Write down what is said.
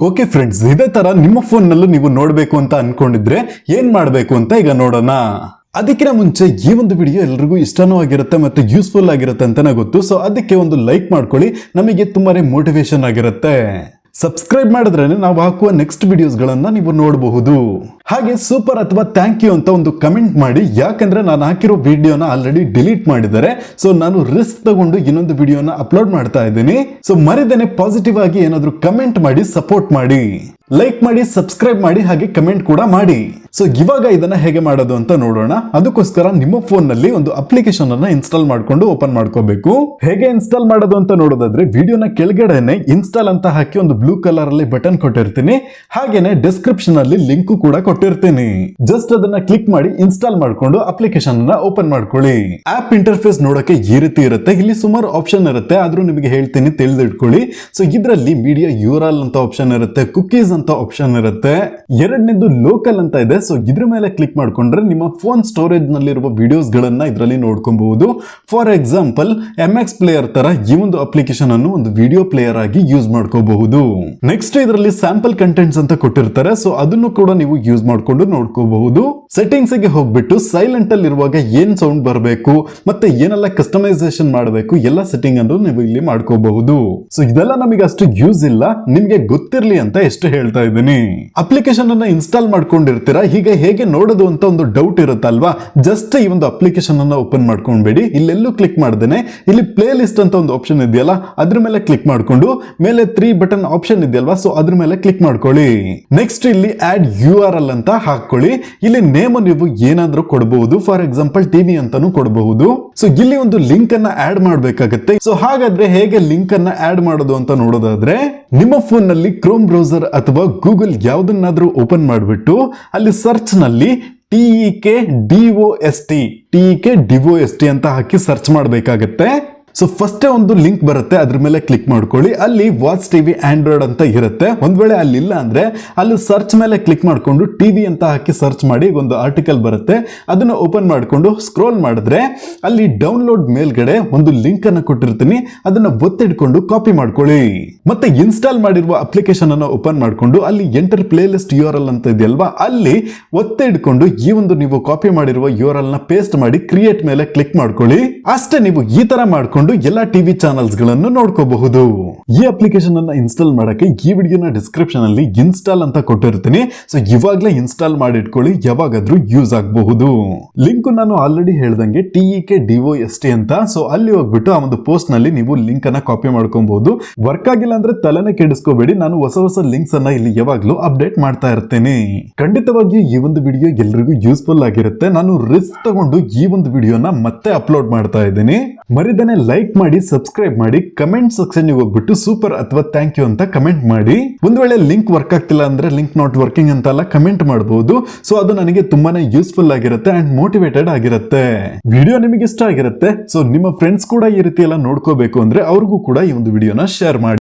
Okay friends ಇದೇ ತರ ನಿಮ್ಮ ಫೋನ್ ನಲ್ಲೂ ನೀವು ನೋಡಬೇಕು ಅಂತ ಅನ್ಕೊಂಡಿದ್ರೆ ಏನ್ ಮಾಡ್ಬೇಕು ಅಂತ ಈಗ ನೋಡೋಣ. ಅದಕ್ಕಿಂತ ಮುಂಚೆ ಈ ಒಂದು ವಿಡಿಯೋ ಎಲ್ರಿಗೂ ಇಷ್ಟನೂ ಆಗಿರುತ್ತೆ ಮತ್ತೆ ಯೂಸ್ಫುಲ್ ಆಗಿರುತ್ತೆ ಅಂತಾನೆ ಗೊತ್ತು. ಸೊ ಅದಕ್ಕೆ ಒಂದು ಲೈಕ್ ಮಾಡ್ಕೊಳ್ಳಿ. ನಮಗೆ ತುಂಬಾನೇ ಮೋಟಿವೇಶನ್ ಆಗಿರುತ್ತೆ. ಸಬ್ಸ್ಕ್ರೈಬ್ ಮಾಡಿದ್ರೆ ನಾವು ಹಾಕುವ ನೆಕ್ಸ್ಟ್ ವಿಡಿಯೋಸ್ಗಳನ್ನು ನೀವು ನೋಡಬಹುದು. ಹಾಗೆ ಸೂಪರ್ ಅಥವಾ ಥ್ಯಾಂಕ್ ಯು ಅಂತ ಒಂದು ಕಮೆಂಟ್ ಮಾಡಿ. ಯಾಕಂದ್ರೆ ನಾನು ಹಾಕಿರೋ ವಿಡಿಯೋನ ಆಲ್ರೆಡಿ ಡಿಲೀಟ್ ಮಾಡಿದ್ದಾರೆ. ಸೊ ನಾನು ರಿಸ್ಕ್ ತಗೊಂಡು ಇನ್ನೊಂದು ವಿಡಿಯೋನ ಅಪ್ಲೋಡ್ ಮಾಡ್ತಾ ಇದ್ದೀನಿ. ಸೊ ಮರಿದೇನೆ ಪಾಸಿಟಿವ್ ಆಗಿ ಏನಾದರೂ ಕಮೆಂಟ್ ಮಾಡಿ ಸಪೋರ್ಟ್ ಮಾಡಿ. ಲೈಕ್ ಮಾಡಿ ಸಬ್ಸ್ಕ್ರೈಬ್ ಮಾಡಿ, ಹಾಗೆ ಕಮೆಂಟ್ ಕೂಡ ಮಾಡಿ. ಸೊ ಇವಾಗ ಇದನ್ನ ಹೇಗೆ ಮಾಡೋದು ಅಂತ ನೋಡೋಣ. ಅದಕ್ಕೋಸ್ಕರ ನಿಮ್ಮ ಫೋನ್ನಲ್ಲಿ ಒಂದು ಅಪ್ಲಿಕೇಶನ್ ಅನ್ನ ಇನ್ಸ್ಟಾಲ್ ಮಾಡ್ಕೊಂಡು ಓಪನ್ ಮಾಡ್ಕೋಬೇಕು. ಹೇಗೆ ಇನ್ಸ್ಟಾಲ್ ಮಾಡೋದು ಅಂತ ನೋಡೋದಾದ್ರೆ ವಿಡಿಯೋನ ಕೆಳಗಡೆನೆ ಇನ್ಸ್ಟಾಲ್ ಅಂತ ಹಾಕಿ ಒಂದು ಬ್ಲೂ ಕಲರ್ ಅಲ್ಲಿ ಬಟನ್ ಕೊಟ್ಟಿರ್ತೀನಿ. ಹಾಗೇನೆ ಡಿಸ್ಕ್ರಿಪ್ಷನ್ ಅಲ್ಲಿ ಲಿಂಕ್ ಕೂಡ ಕೊಟ್ಟಿರ್ತೀನಿ. ಜಸ್ಟ್ ಅದನ್ನ ಕ್ಲಿಕ್ ಮಾಡಿ ಇನ್ಸ್ಟಾಲ್ ಮಾಡ್ಕೊಂಡು ಅಪ್ಲಿಕೇಶನ್ ಅನ್ನ ಓಪನ್ ಮಾಡ್ಕೊಳ್ಳಿ. ಆಪ್ ಇಂಟರ್ಫೇಸ್ ನೋಡಕ್ಕೆ ಈ ರೀತಿ ಇರುತ್ತೆ. ಇಲ್ಲಿ ಸುಮಾರು ಆಪ್ಷನ್ ಇರುತ್ತೆ. ಆದ್ರೂ ನಿಮಗೆ ಹೇಳ್ತೀನಿ, ತಿಳಿದಿಟ್ಕೊಳ್ಳಿ. ಸೊ ಇದರಲ್ಲಿ ಮೀಡಿಯಾ ಯೂರಲ್ ಅಂತ ಆಪ್ಷನ್ ಇರುತ್ತೆ. ಕುಕೀಸ್ ಅಂತ ಆಪ್ಷನ್ ಇರುತ್ತೆ. ಎರಡನೇದು ಲೋಕಲ್ ಅಂತ ಇದೆ. ಸೊ ಇದ್ರ ಮೇಲೆ ಕ್ಲಿಕ್ ಮಾಡ್ಕೊಂಡ್ರೆ ನಿಮ್ಮ ಫೋನ್ ಸ್ಟೋರೇಜ್ ನಲ್ಲಿರುವ ವಿಡಿಯೋಸ್ ಗಳನ್ನ ಇದರಲ್ಲಿ ನೋಡ್ಕೊಬಹುದು. For example M X player ತರ ಈ ಒಂದು ಅಪ್ಲಿಕೇಶನ್ ಅನ್ನು ಒಂದು ವಿಡಿಯೋ ಪ್ಲೇಯರ್ ಆಗಿ ಯೂಸ್ ಮಾಡ್ಕೋಬಹುದು. ನೆಕ್ಸ್ಟ್ ಇದರಲ್ಲಿ ಸ್ಯಾಂಪಲ್ ಕಂಟೆಂಟ್ಸ್ ಅಂತ ಕೊಟ್ಟಿರ್ತಾರೆ. ಸೊ ಅದನ್ನು ಕೂಡ ನೀವು ಯೂಸ್ ಮಾಡ್ಕೊಂಡು ನೋಡ್ಕೋಬಹುದು. ಸೆಟ್ಟಿಂಗ್ಸ್ಗೆ ಹೋಗ್ಬಿಟ್ಟು ಸೈಲೆಂಟ್ ಅಲ್ಲಿ ಇರುವಾಗ ಏನ್ ಸೌಂಡ್ ಬರಬೇಕು, ಮತ್ತೆ ಏನೆಲ್ಲ ಕಸ್ಟಮೈಸೇಷನ್ ಮಾಡಬೇಕು, ಎಲ್ಲ ಸೆಟ್ಟಿಂಗ್ ಅನ್ನು ನೀವು ಇಲ್ಲಿ ಮಾಡ್ಕೋಬಹುದು. ಸೊ ಇದೆಲ್ಲ ನಮಗೆ ಅಷ್ಟು ಯೂಸ್ ಇಲ್ಲ. ನಿಮ್ಗೆ ಗೊತ್ತಿರ್ಲಿ ಅಂತ ಎಷ್ಟು ಹೇಳ್ತಾ ಇದ್ದೀನಿ. ಅಪ್ಲಿಕೇಶನ್ ಅನ್ನ ಇನ್ಸ್ಟಾಲ್ ಮಾಡ್ಕೊಂಡಿರ್ತೀರಾ? ಹೀಗೆ ಹೇಗೆ ನೋಡೋದು ಅಂತ ಒಂದು ಡೌಟ್ ಇರುತ್ತಲ್ವಾ? ಜಸ್ಟ್ ಈ ಒಂದು ಅಪ್ಲಿಕೇಶನ್ ಅನ್ನ ಓಪನ್ ಮಾಡ್ಕೊಂಡ್ಬೇಡಿ ಇಲ್ಲೆಲ್ಲೂ ಕ್ಲಿಕ್ ಮಾಡ್ದೇನೆ. ಇಲ್ಲಿ ಪ್ಲೇ ಲಿಸ್ಟ್ ಅಂತ ಒಂದು ಆಪ್ಷನ್ ಇದೆಯಲ್ಲ, ಅದ್ರ ಮೇಲೆ ಕ್ಲಿಕ್ ಮಾಡ್ಕೊಂಡು, ಮೇಲೆ ತ್ರೀ ಬಟನ್ ಆಪ್ಷನ್ ಇದೆಯಲ್ವಾ ಸೊ ಅದ್ರ ಮೇಲೆ ಕ್ಲಿಕ್ ಮಾಡ್ಕೊಳ್ಳಿ. ನೆಕ್ಸ್ಟ್ ಇಲ್ಲಿ ಆಡ್ ಯು ಆರ್ ಎಲ್ ಅಂತ ಹಾಕೊಳ್ಳಿ ಇಲ್ಲಿ ನೇಮ್ ನೀವು ಏನಾದ್ರೂ ಕೊಡಬಹುದು ಫಾರ್ ಎಕ್ಸಾಂಪಲ್ ಟಿವಿ ಅಂತಾನು ಕೊಡಬಹುದು. ಸೊ ಇಲ್ಲಿ ಒಂದು ಲಿಂಕ್ ಅನ್ನ ಆಡ್ ಮಾಡಬೇಕಾಗತ್ತೆ. ಸೊ ಹಾಗಾದ್ರೆ ಹೇಗೆ ಲಿಂಕ್ ಅನ್ನ ಆಡ್ ಮಾಡೋದು ಅಂತ ನೋಡೋದಾದ್ರೆ ನಿಮ್ಮ ಫೋನ್ನಲ್ಲಿ ಕ್ರೋಮ್ ಬ್ರೌಸರ್ ಅಥವಾ ಗೂಗಲ್ ಯಾವುದನ್ನಾದರೂ ಓಪನ್ ಮಾಡಿಬಿಟ್ಟು ಅಲ್ಲಿ ಸರ್ಚ್ನಲ್ಲಿ T E K D O S T T K O S T ಅಂತ ಹಾಕಿ ಸರ್ಚ್ ಮಾಡಬೇಕಾಗತ್ತೆ. ಸೊ ಫಸ್ಟ್ ಒಂದು ಲಿಂಕ್ ಬರುತ್ತೆ, ಅದ್ರ ಮೇಲೆ ಕ್ಲಿಕ್ ಮಾಡ್ಕೊಳ್ಳಿ. ಅಲ್ಲಿ ವಾಚ್ ಟಿವಿ ಆಂಡ್ರಾಯ್ಡ್ ಅಂತ ಇರುತ್ತೆ. ಒಂದ್ ವೇಳೆ ಅಲ್ಲಿ ಇಲ್ಲ ಅಂದ್ರೆ, ಅಲ್ಲಿ ಸರ್ಚ್ ಮೇಲೆ ಕ್ಲಿಕ್ ಮಾಡಿಕೊಂಡು ಟಿವಿ ಅಂತ ಹಾಕಿ ಸರ್ಚ್ ಮಾಡಿ ಒಂದು ಆರ್ಟಿಕಲ್ ಬರುತ್ತೆ. ಅದನ್ನ ಓಪನ್ ಮಾಡಿಕೊಂಡು ಸ್ಕ್ರೋಲ್ ಮಾಡಿದ್ರೆ, ಅಲ್ಲಿ ಡೌನ್ಲೋಡ್ ಮೇಲ್ಗಡೆ ಒಂದು ಲಿಂಕ್ ಅನ್ನು ಕೊಟ್ಟಿರ್ತೀನಿ. ಅದನ್ನ ಒತ್ತಿಡ್ಕೊಂಡು ಕಾಪಿ ಮಾಡ್ಕೊಳ್ಳಿ. ಮತ್ತೆ ಇನ್ಸ್ಟಾಲ್ ಮಾಡಿರುವ ಅಪ್ಲಿಕೇಶನ್ ಅನ್ನು ಓಪನ್ ಮಾಡಿಕೊಂಡು, ಅಲ್ಲಿ ಎಂಟರ್ ಪ್ಲೇಲಿಸ್ಟ್ ಯು ಅಂತ ಇದೆಯಲ್ವಾ, ಅಲ್ಲಿ ಒತ್ತಿಡ್ಕೊಂಡು ಈ ಒಂದು ನೀವು ಕಾಪಿ ಮಾಡಿರುವ ಯು ಪೇಸ್ಟ್ ಮಾಡಿ ಕ್ರಿಯೇಟ್ ಮೇಲೆ ಕ್ಲಿಕ್ ಮಾಡ್ಕೊಳ್ಳಿ. ಅಷ್ಟೇ ನೀವು ಈ ತರ ಮಾಡ್ಕೊಂಡು ಎಲ್ಲಾ ಟಿವಿ ಚಾನಲ್ಸ್ಗಳನ್ನು ನೋಡ್ಕೋಬಹುದು. ಈ ಅಪ್ಲಿಕೇಶನ್ ಅನ್ನ ಇನ್ಸ್ಟಾಲ್ ಮಾಡಕ್ಕೆ ಈ ವಿಡಿಯೋನ ಡಿಸ್ಕ್ರಿಪ್ಷನ್ ಅಲ್ಲಿ ಇನ್ಸ್ಟಾಲ್ ಅಂತ ಕೊಟ್ಟಿರ್ತೀನಿ. ಸೊ ಇವಾಗ್ಲೇ ಇನ್ಸ್ಟಾಲ್ ಮಾಡಿ ಇಟ್ಕೊಳ್ಳಿ ಯಾವಾಗಾದ್ರೂ ಯೂಸ್ ಆಗಬಹುದು. ಲಿಂಕ್ ನಾನು ಆಲ್ರೆಡಿ ಹೇಳ್ದಂಗೆ T E K D O S T ಅಂತ. ಸೊ ಅಲ್ಲಿ ಹೋಗ್ಬಿಟ್ಟು ಆ ಒಂದು ಪೋಸ್ಟ್ನಲ್ಲಿ ನೀವು ಲಿಂಕ್ ಅನ್ನ ಕಾಪಿ ಮಾಡ್ಕೊಬಹುದು. ವರ್ಕ್ ಆಗಿಲ್ಲ ಅಂದ್ರೆ ತಲೆನೇ ಕೆಡಿಸ್ಕೋಬೇಡಿ. ನಾನು ಹೊಸ ಹೊಸ ಲಿಂಕ್ಸ್ ಅನ್ನ ಇಲ್ಲಿ ಯಾವಾಗ್ಲೂ ಅಪ್ಡೇಟ್ ಮಾಡ್ತಾ ಇರ್ತೇನೆ. ಖಂಡಿತವಾಗಿ ಈ ಒಂದು ವಿಡಿಯೋ ಎಲ್ರಿಗೂ ಯೂಸ್ಫುಲ್ ಆಗಿರುತ್ತೆ. ನಾನು ರಿಸ್ಕ್ ತಗೊಂಡು ಈ ಒಂದು ವಿಡಿಯೋನ ಮತ್ತೆ ಅಪ್ಲೋಡ್ ಮಾಡ್ತಾ ಇದ್ದೀನಿ. ಮರಿದನೆ ಲೈಕ್ ಮಾಡಿ ಸಬ್ಸ್ಕ್ರೈಬ್ ಮಾಡಿ ಕಮೆಂಟ್ ಸೆಕ್ಷನ್ ಹೋಗ್ಬಿಟ್ಟು ಸೂಪರ್ ಅಥವಾ ಥ್ಯಾಂಕ್ ಯು ಅಂತ ಕಮೆಂಟ್ ಮಾಡಿ. ಒಂದು ವೇಳೆ ಲಿಂಕ್ ವರ್ಕ್ ಆಗ್ತಿಲ್ಲ ಅಂದ್ರೆ ಲಿಂಕ್ ನಾಟ್ ವರ್ಕಿಂಗ್ ಅಂತೆಲ್ಲ ಕಮೆಂಟ್ ಮಾಡಬಹುದು ಸೊ ಅದು ನನಗೆ ತುಂಬಾನೇ ಯೂಸ್ಫುಲ್ ಆಗಿರುತ್ತೆ ಅಂಡ್ ಮೋಟಿವೇಟೆಡ್ ಆಗಿರುತ್ತೆ. ವಿಡಿಯೋ ನಿಮಗೆ ಇಷ್ಟ ಆಗಿರುತ್ತೆ ಸೊ ನಿಮ್ಮ ಫ್ರೆಂಡ್ಸ್ ಕೂಡ ಈ ರೀತಿ ಎಲ್ಲ ನೋಡ್ಕೋಬೇಕು ಅಂದ್ರೆ ಅವ್ರಿಗೂ ಕೂಡ ಈ ಒಂದು ವಿಡಿಯೋನ ಶೇರ್ ಮಾಡಿ.